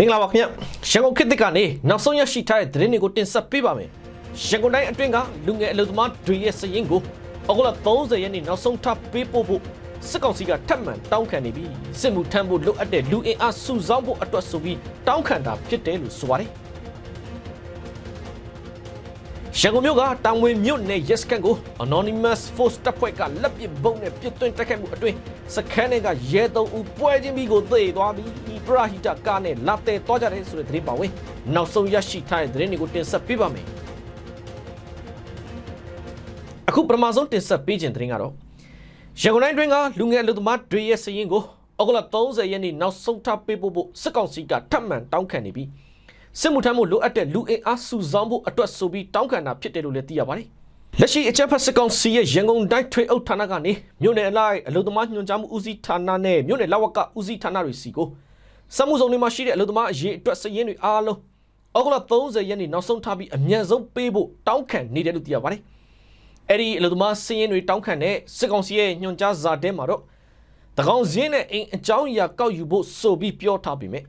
မင်္ဂလာပါခင်ဗျရန်ကုန်ခေတ်သစ်ကနေနောက်ဆုံးရရှိထားတဲ့သတင်းတွေကိုတင်ဆက်ပေးပါမယ်ရန်ကုန်တိုင်းအတွင်းကလူငယ်အလုပ်သမားတွေရဲ့စရင်ကိုအောက်ကလ30ရက်နေ့နောက်ဆုံးထပ်ပေးပို့ဖို့စစ်ကောင်စီကထပ်မံတောင်းခံနေပြီးစစ်မှုထမ်းဖို့လိုအပ်တဲ့လူအင်အားစုဆောင်းဖို့အတွက်ဆိုပြီးတောင်းခံတာဖြစ်တယ်လို့ဆိုပါတယ်ရန်ကုန်မြို့ကတောင်ဝင်မြို့နယ် Yes ကန်ကို Anonymous Force တပ်ဖွဲ့ကလက်ပစ်ဗုံးနဲ့ပစ်သွင်းတိုက်ခိုက်မှုအတွင်းစခန်းတွေကရဲသုံးဦးပွဲချင်းပြီးကိုသေသွားပြီး ပရဟိတကားနဲ့လာတဲသွားကြတယ်ဆိုတဲ့သတင်းပါဝင်နောက်ဆုံးရရှိထားတဲ့သတင်းတွေကိုတင်ဆက်ပေးပါမယ်အခုပထမဆုံးတင်ဆက်ပေးခြင်းသတင်းကတော့ရန်ကုန်တိုင်းတွင်းကလူငယ်အလုပ်သမားတွေရဲ့စည်ရင်ကိုအောက်ကလ30ရက်နေ့နောက်ဆုံးထားပေးဖို့စစ်ကောင်စီကထပ်မံတောင်းခံနေပြီးစစ်မှုထမ်းမှုလိုအပ်တဲ့လူအင်အားစုဆောင်းဖို့အတွက်ဆိုပြီးတောင်းခံတာဖြစ်တယ်လို့လည်းသိရပါတယ်။လက်ရှိအချက်ဖက်စစ်ကောင်စီရဲ့ရန်ကုန်တိုင်းထွေအုပ်ဌာနကနေမြို့နယ်အလိုက်အလုပ်သမားညွှန်ကြားမှုဦးစီးဌာနနဲ့မြို့နယ်လဝကဦးစီးဌာနတွေစီကို စမှုစုံတွေမှာရှိတဲ့အလုပ်သမားအရေးအတွက်စည်ရင်းတွေအားလုံးအောက်ကလ30ရက်နေ့နောက်ဆုံးထားပြီးအမြန်ဆုံးပေးဖို့တောင်းခံနေတယ်လို့သိရပါတယ်။အဲ့ဒီအလုပ်သမားစည်ရင်းတွေတောင်းခံတဲ့စစ်ကောင်စီရဲ့ညွှန်ကြားစာတဲမှာတော့တကောင်စင်းနဲ့အိမ်အကြောင်းအရာကောက်ယူဖို့ဆိုပြီးပြောထားပေမဲ့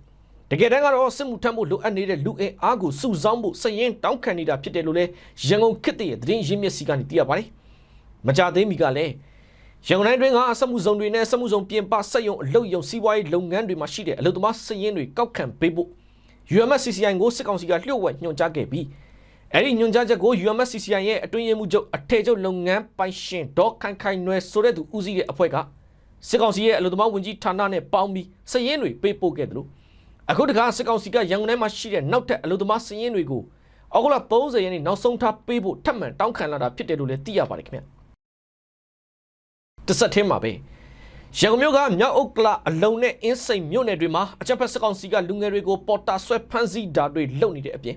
တကယ်တမ်းကတော့စစ်မှုထမ်းဖို့လိုအပ်နေတဲ့လူအင်အားကိုစုဆောင်းဖို့စည်ရင်တောင်းခံနေတာဖြစ်တယ်လို့လည်းရန်ကုန်ခေတ်တရဲ့သတင်းရင်းမြစ်စီကနေသိရပါတယ်။မကြသေးမီကလည်း ရန်ကုန်တိုင်းတွင်းကစက်မှုစုံတွေနဲ့စက်မှုစုံပြင်ပစက်ရုံအလုပ်ရုံစီးပွားရေးလုပ်ငန်းတွေမှာရှိတဲ့အလုပ်သမားစည်ရင်တွေကောက်ခံပေးဖို့ UMSCCI ကိုစစ်ကောင်စီကလျှို့ဝှက်ညွှန်ကြားခဲ့ပြီးအဲ့ဒီညွှန်ကြားချက်ကို UMSCCI ရဲ့အတွင်းရေးမှူးချုပ်အထည်ချုပ်လုပ်ငန်းပိုင်ရှင်ဒေါ်ခိုင်ခိုင်နွယ်ဆိုတဲ့သူဦးစီးတဲ့အဖွဲ့ကစစ်ကောင်စီရဲ့အလုပ်သမားဝန်ကြီးဌာနနဲ့ပေါင်းပြီးစည်ရင်တွေပေးပို့ခဲ့တယ်လို့အခုတခါစစ်ကောင်စီကရန်ကုန်ထဲမှာရှိတဲ့နောက်ထပ်အလုပ်သမားစည်ရင်တွေကိုအောက်ကလ30ရက်နေ့နောက်ဆုံးထားပေးဖို့ထပ်မံတောင်းခံလာတာဖြစ်တယ်လို့လည်းသိရပါတယ်ခင်ဗျ တစ်ဆက်တည်းမှာပဲရန်ကုန်မြို့ကမြောက်ဥက္ကလာအလုံနဲ့အင်းစိန်မြို့နယ်တွေမှာအကြမ်းဖက်စစ်ကောင်စီကလူငယ်တွေကိုပေါ်တာဆွဲဖမ်းဆီးတာတွေလုပ်နေတဲ့အပြင်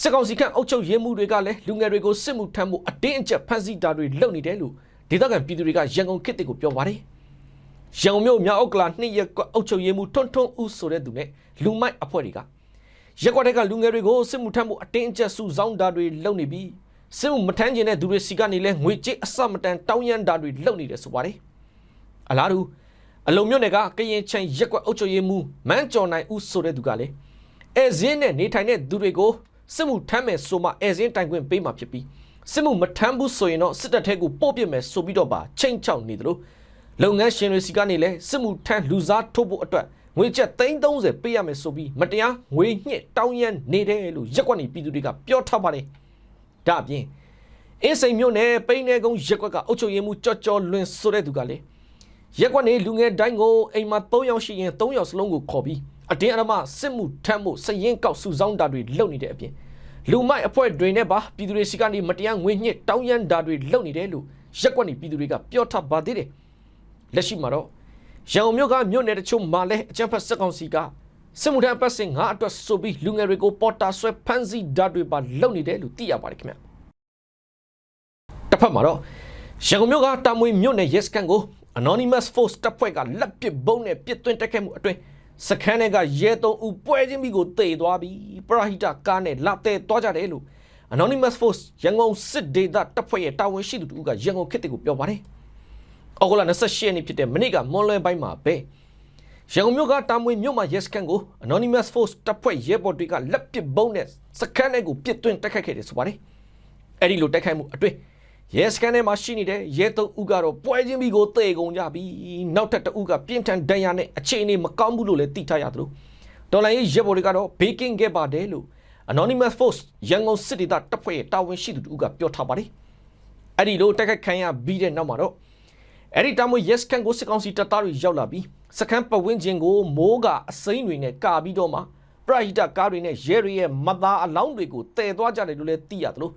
စစ်ကောင်စီကအုပ်ချုပ်ရေးမှုတွေကလည်းလူငယ်တွေကိုစစ်မှုထမ်းဖို့အတင်းအကျပ်ဖမ်းဆီးတာတွေလုပ်နေတယ်လို့ဒေသခံပြည်သူတွေကရန်ကုန်ခေတ်တွေကိုပြောပါတယ်ရန်ကုန်မြို့မြောက်ဥက္ကလာနှစ်ရက်ကွက်အုပ်ချုပ်ရေးမှုထွန်းထွန်းဦးဆိုတဲ့သူနဲ့လူမိုက်အဖွဲ့တွေကရက်ကွက်တွေကလူငယ်တွေကိုစစ်မှုထမ်းဖို့အတင်းအကျပ်စုဆောင်းတာတွေလုပ်နေပြီး စစ်မှုမထမ်းကျင်တဲ့သူတွေစီကနေလဲငွေကြေးအစမတန်တောင်းရမ်းတာတွေလုပ်နေတယ်ဆိုပါတယ်အလားတူအလုံမြို့နယ်ကကရင်ချန်ရက်ကွက်အုပ်ချုပ်ရေးမှုမန်းကျော်နိုင်ဦးဆိုတဲ့သူကလည်းအဲဇင်းနဲ့နေထိုင်တဲ့သူတွေကိုစစ်မှုထမ်းမယ်ဆိုမှအဲဇင်းတိုင်ခွင့်ပေးမှာဖြစ်ပြီးစစ်မှုမထမ်းဘူးဆိုရင်တော့စစ်တပ်ထဲကိုပို့ပစ်မယ်ဆိုပြီးတော့ပါချိန်ချောက်နေတယ်လို့လုပ်ငန်းရှင်တွေစီကနေလဲစစ်မှုထမ်းလူစားထိုးဖို့အတွက်ငွေကျပ်330ပေးရမယ်ဆိုပြီးမတရားငွေညှစ်တောင်းရမ်းနေတယ်လို့ရက်ကွက်နေပြည်သူတွေကပြောထားပါတယ်။ ဒါအပြင်အင်းစိန်မြို့နယ်ပိန်းနယ်ကုန်းရက်ကွက်ကအုပ်ချုပ်ရေးမှူးကြော်ကြော်လွင်ဆိုတဲ့သူကလည်းရက်ကွက်နေလူငယ်တိုင်းကိုအိမ်မှာ3ယောက်ရှိရင်3ယောက်စလုံးကိုခေါ်ပြီးအတင်းအဓမ္မစစ်မှုထမ်းဖို့စရင်ကောက်စုဆောင်းတာတွေလုပ်နေတဲ့အပြင်လူမိုက်အဖွဲ့တွေနဲ့ပါပြည်သူတွေစီကနေမတရားငွေညှစ်တောင်းရမ်းတာတွေလုပ်နေတယ်လို့ရက်ကွက်နေပြည်သူတွေကပြောထားပါသေးတယ်။လက်ရှိမှာတော့ရန်ကုန်မြို့ကမြို့နယ်တချို့မှာလည်းအကြမ်းဖက်စစ်ကောင်စီက စစ်မှုထမ်းပတ်စင်ငါအတွက်ဆိုပြီးလူငယ်တွေကိုပေါ်တာဆွဲဖမ်းဆီးဓာတ်တွေပါလုပ်နေတယ်လို့သိရပါတယ်ခင်ဗျတစ်ဖက်မှာတော့ရန်ကုန်မြို့ကတာမွေမြို့နယ် Yes ကန်ကို Anonymous Force တပ်ဖွဲ့ကလက်ပစ်ဘုံနဲ့ပစ်သွင်းတိုက်ခိုက်မှုအတွင်းစခန်းတွေကရဲသုံးဦးပွဲချင်းပြီးကိုတေသွားပြီးပရဟိတကားနဲ့လာတဲသွားကြတယ်လို့ Anonymous Force ရန်ကုန်စစ်ဒေသတပ်ဖွဲ့ရဲ့တာဝန်ရှိသူတို့ကရန်ကုန်ခေတ်တွေကိုပြောပါတယ်။အောက်ဂလ28ရက်နေ့ဖြစ်တဲ့မနေ့ကမွန်လွဲပိုင်းမှာပဲ ရန်ကုန်မြို့ကတာမွေမြို့မှာ Yes ကန်ကို Anonymous Force တပ်ဖွဲ့ရဲဘော်တွေကလက်ပစ်ဘုံနဲ့စခန်းတွေကိုပစ်သွင်းတိုက်ခိုက်ခဲ့တယ်ဆိုပါတယ်။အဲ့ဒီလိုတိုက်ခိုက်မှုအတွင်းရဲစကန်ထဲမှာရှိနေတဲ့ရဲသုံးဦးကတော့ပွဲချင်းပြီးကိုတေကုန်ကြပြီးနောက်ထပ်တဦးကပြင်းထန်ဒဏ်ရာနဲ့အခြေအနေမကောင်းဘူးလို့လည်းသိထားရသလိုဒေါ်လာရေးရဲဘော်တွေကတော့ဘေးကင်းခဲ့ပါတယ်လို့ Anonymous Force ရန်ကုန်စစ်ဒေသတပ်ဖွဲ့ရဲ့တာဝန်ရှိသူတူကပြောထားပါတယ်။အဲ့ဒီလိုတိုက်ခိုက်ခံရပြီးတဲ့နောက်မှာတော့ အဲ့ဒီတာမွေ yes ကန်ကိုစစ်ကောင်စီတပ်သားတွေရောက်လာပြီးစခန်းပဝင်းချင်းကိုမိုးကအစိမ့်တွေနဲ့ကာပြီးတော့မှပရိဟိတကားတွေနဲ့ရဲတွေရဲ့မသားအလောင်းတွေကိုတည်သွားကြတယ်လို့လည်းသိရသလို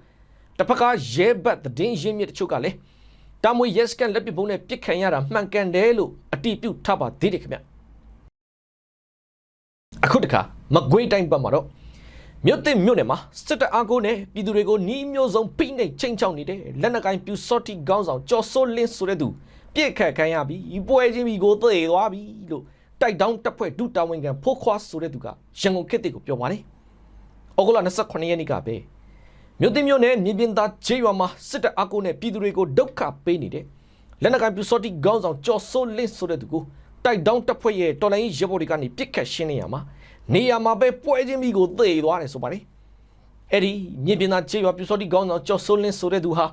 တစ်ဖက်ကရဲဘတ်သတင်းရင်းမြစ်တချို့ကလည်းတာမွေ yes ကန်လက်ပစ်ဘုံနဲ့ပြစ်ခံရတာမှန်ကန်တယ်လို့အတိပြုထားပါသေးတယ်ခင်ဗျအခုတခါမကွေးတိုင်းဘက်မှာတော့မြို့တင်မြို့နယ်မှာစစ်တပ်အားကိုနဲ့ပြည်သူတွေကိုနှီးမျိုးစုံဖိနှိပ်ချိန်ချောက်နေတဲ့လက်နက်ကိုင်းပြူစော့တီခေါင်းဆောင်ကျော်စိုးလင်းဆိုတဲ့သူ ပြစ်ခတ်ခံရပြီးပွဲချင်းပြီးကိုသေသွားပြီလို့တိုက်တောင်းတပ်ဖွဲ့ဒုတာဝန်ခံဖိုးခွားဆိုတဲ့သူကရန်ကုန်ခေတ်တွေကိုပြောပါတယ်။ဩဂုတ်လ28ရက်နေ့ကပဲမြို့တင်မြို့နယ်မြေပြင်သားဂျေးရွာမှာစစ်တပ်အားကိုနဲ့ပြည်သူတွေကိုဒုက္ခပေးနေတဲ့လက်နက်ကိုင်းပြူစော့တီခေါင်းဆောင်ကျော်စိုးလင်းဆိုတဲ့သူကိုတိုက်တောင်းတပ်ဖွဲ့ရဲ့တော်လိုင်းရဲဘော်တွေကနေပြစ်ခတ်ရှင်းနေရမှာနေရာမှာပဲပွဲချင်းပြီးကိုသေသွားတယ်ဆိုပါလေအဲ့ဒီမြေပြင်သားခြေရွာပြူစောတိကောင်းဆောင်ကျော်စိုးလင်းဆိုတဲ့သူဟာ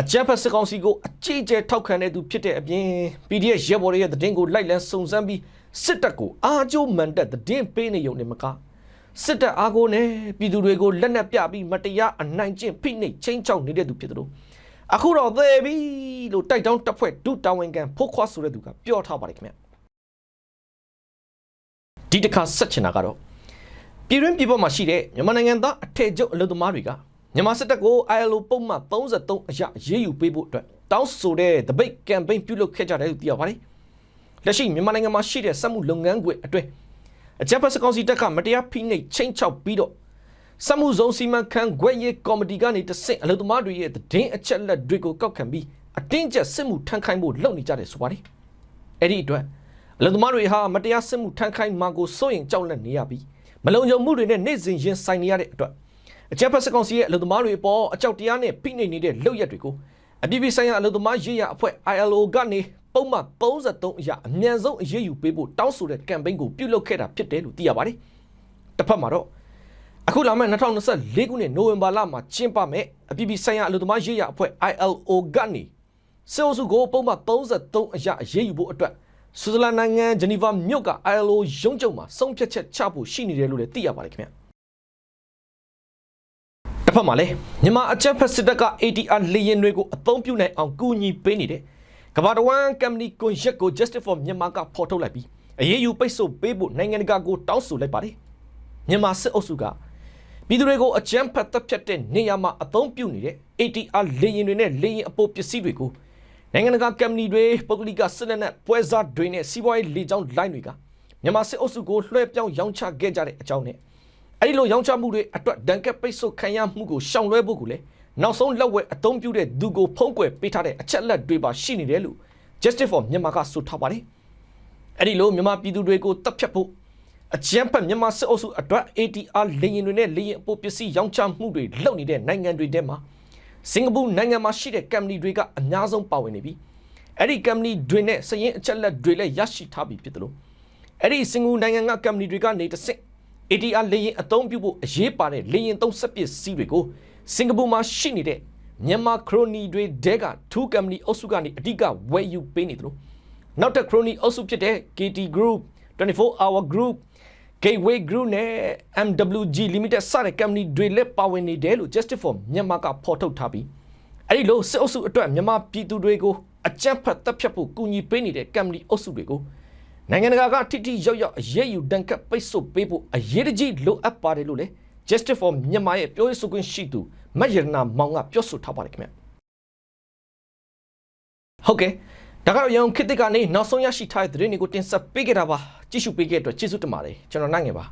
အကြမ်းဖက်စစ်ကောင်စီကိုအကြီးအကျယ်ထောက်ခံတဲ့သူဖြစ်တဲ့အပြင် PDF ရဲဘော်တွေရဲ့တည်င်းကိုလိုက်လံစုံစမ်းပြီးစစ်တပ်ကိုအားကျိုးမှန်တဲ့တည်င်းပေးနေုံနဲ့မကစစ်တပ်အားကိုနဲ့ပြည်သူတွေကိုလက်နက်ပြပြီးမတရားအနိုင်ကျင့်ဖိနှိပ်ချင်းချောက်နေတဲ့သူဖြစ်တယ်လို့အခုတော့သေပြီလို့တိုက်တောင်းတပ်ဖွဲ့ဒုတာဝန်ခံဖို့ခွာဆိုတဲ့သူကပြောထားပါတယ်ခင်ဗျဒီတစ်ခါဆက်ချင်တာကတော့ပြည်တွင်းပြည်ပမှာရှိတဲ့မြန်မာနိုင်ငံသားအထက်ချုပ်အလုပ်သမားတွေက မြန်မာစစ်တပ်ကို ILO ပုံမှန်33အရရေးယူပေးဖို့အတွက်တောင်းဆိုတဲ့ debate campaign ပြုလုပ်ခဲ့ကြတယ်လို့သိရပါတယ်။လက်ရှိမြန်မာနိုင်ငံမှာရှိတဲ့စက်မှုလုပ်ငန်းခွင်အတွင်းအကြမ်းဖက်စကောင်စီတပ်ကမတရားဖိနှိပ်ချင်းချောက်ပြီးတော့စက်မှုဇုံစီမံခန့်ခွဲရေးကော်မတီကနေတဆင့်အလုပ်သမားတွေရဲ့တည်င်းအချက်လက်တွေကိုကောက်ခံပြီးအတင်းကျပ်စစ်မှုထမ်းခိုင်းဖို့လုပ်နေကြတယ်ဆိုပါတယ်။အဲ့ဒီအတွက်အလုပ်သမားတွေဟာမတရားစစ်မှုထမ်းခိုင်းမှာကိုစိုးရင်ကြောက်လန့်နေရပြီးမလုံခြုံမှုတွေနဲ့နေ့စဉ်ရင်ဆိုင်နေရတဲ့အတွက် အကြမ်းဖက်စကောင်စီရဲ့အလုပ်သမားတွေအပေါ်အကြောက်တရားနဲ့ဖိနှိပ်နေတဲ့လုပ်ရက်တွေကိုအပြည်ပြည်ဆိုင်ရာအလုပ်သမားရေးရာအဖွဲ့ ILO ကနေပုံမှန်33အရာအမြန်ဆုံးအရေးယူပေးဖို့တောင်းဆိုတဲ့ကမ်ပိန်းကိုပြုလုပ်ခဲ့တာဖြစ်တယ်လို့သိရပါတယ်။တစ်ဖက်မှာတော့အခုလာမယ့်2024ခုနှစ်နိုဝင်ဘာလမှာကျင်းပမယ်အပြည်ပြည်ဆိုင်ရာအလုပ်သမားရေးရာအဖွဲ့ ILO ကနေစေအုပ်စုကိုပုံမှန်33အရာအရေးယူဖို့အတွက်ဆွစ်ဇာလန်နိုင်ငံဂျနီဗာမြို့က ILO ရုံးချုပ်မှာဆုံးဖြတ်ချက်ချဖို့ရှိနေတယ်လို့လည်းသိရပါတယ်ခင်ဗျ။ တစ်ဖက်မှာလည်းမြန်မာအကြက်ဖက်စစ်တပ်က ATR လေရင်တွေကိုအသုံးပြုနိုင်အောင်ကူညီပေးနေတဲ့ကမ္ဘာတော်ဝန်ကမ်ပဏီကွန်ရက်ကို Justice for Myanmar ကဖော်ထုတ်လိုက်ပြီးအရေးယူပိတ်ဆို့ပေးဖို့နိုင်ငံတကာကိုတောင်းဆိုလိုက်ပါတယ်။မြန်မာစစ်အုပ်စုကပြည်သူတွေကိုအကြမ်းဖက်တပ်ဖြတ်တဲ့နေရာမှာအသုံးပြုနေတဲ့ ATR လေရင်တွေနဲ့လေရင်အပိုပစ္စည်းတွေကိုနိုင်ငံတကာကမ်ပဏီတွေပုဂ္ဂလိကစစ်လက်နက်ပွဲစားတွေနဲ့စီးပွားရေးလေကြောင်းလိုင်းတွေကမြန်မာစစ်အုပ်စုကိုလွှဲပြောင်းရောင်းချခဲ့ကြတဲ့အကြောင်းနဲ့ အဲဒီလိုရောင်းချမှုတွေအတွက်ဒဏ်ကက်ပိတ်ဆို့ခံရမှုကိုရှောင်လွှဲဖို့ကိုလည်းနောက်ဆုံးလက်ဝဲအသုံးပြုတဲ့သူကိုဖုံးကွယ်ပေးထားတဲ့အချက်လက်တွေပါရှိနေတယ်လို့ Justice for မြန်မာကဆိုထားပါတယ်။အဲဒီလိုမြန်မာပြည်သူတွေကိုတပ်ဖြတ်ဖို့အကြမ်းဖက်မြန်မာစစ်အုပ်စုအတွက် ATR လေရင်တွေနဲ့လေရင်အပိုပစ္စည်းရောင်းချမှုတွေလုပ်နေတဲ့နိုင်ငံတွေထဲမှာစင်ကာပူနိုင်ငံမှာရှိတဲ့ကမ်ပဏီတွေကအများဆုံးပါဝင်နေပြီးအဲ့ဒီကမ်ပဏီတွေနဲ့စရင်အချက်လက်တွေလည်းရရှိထားပြီးဖြစ်တယ်လို့အဲ့ဒီစင်ကာပူနိုင်ငံကကမ်ပဏီတွေကနေတစ်ဆင့် ATR လေရင်အသုံးပြုဖို့အရေးပါတဲ့လေရင်သုံးစက်ပစ္စည်းတွေကိုစင်ကာပူမှာရှိနေတဲ့မြန်မာခရိုနီတွေတဲကထူးကမ်ပဏီအုပ်စုကနေအဓိကဝယ်ယူပေးနေတယ်လို့နောက်ထပ်ခရိုနီအုပ်စုဖြစ်တဲ့ KT Group 24 Hour Group Gateway Group နဲ့ MWG Limited စတဲ့ company တွေလည်းပါဝင်နေတယ်လို့ Justice for မြန်မာကဖော်ထုတ်ထားပြီးအဲ့ဒီလိုစစ်အုပ်စုအတွက်မြန်မာပြည်သူတွေကိုအကြမ်းဖက်တပ်ဖြတ်ဖို့ကူညီပေးနေတဲ့ company အုပ်စုတွေကို နိုင်ငံတကာကထိထိရောက်ရောက်အရေးယူတန်ခတ်ပိတ်ဆို့ပေးဖို့အရေးတကြီးလိုအပ်ပါတယ်လို့လည်း Justice for မြန်မာရဲ့ပြောရေးဆိုခွင့်ရှိသူမတ်ရနာမောင်ကပြောဆိုထားပါတယ်ခင်ဗျဟုတ်ကဲ့ဒါကတော့ရန်ကုန်ခေတ်သစ်ကနေနောက်ဆုံးရရှိထားတဲ့သတင်းတွေကိုတင်ဆက်ပေးခဲ့တာပါကြည့်ရှုပေးခဲ့တဲ့အတွက်ကျေးဇူးတင်ပါတယ်ကျွန်တော်နိုင်ငယ်ပါ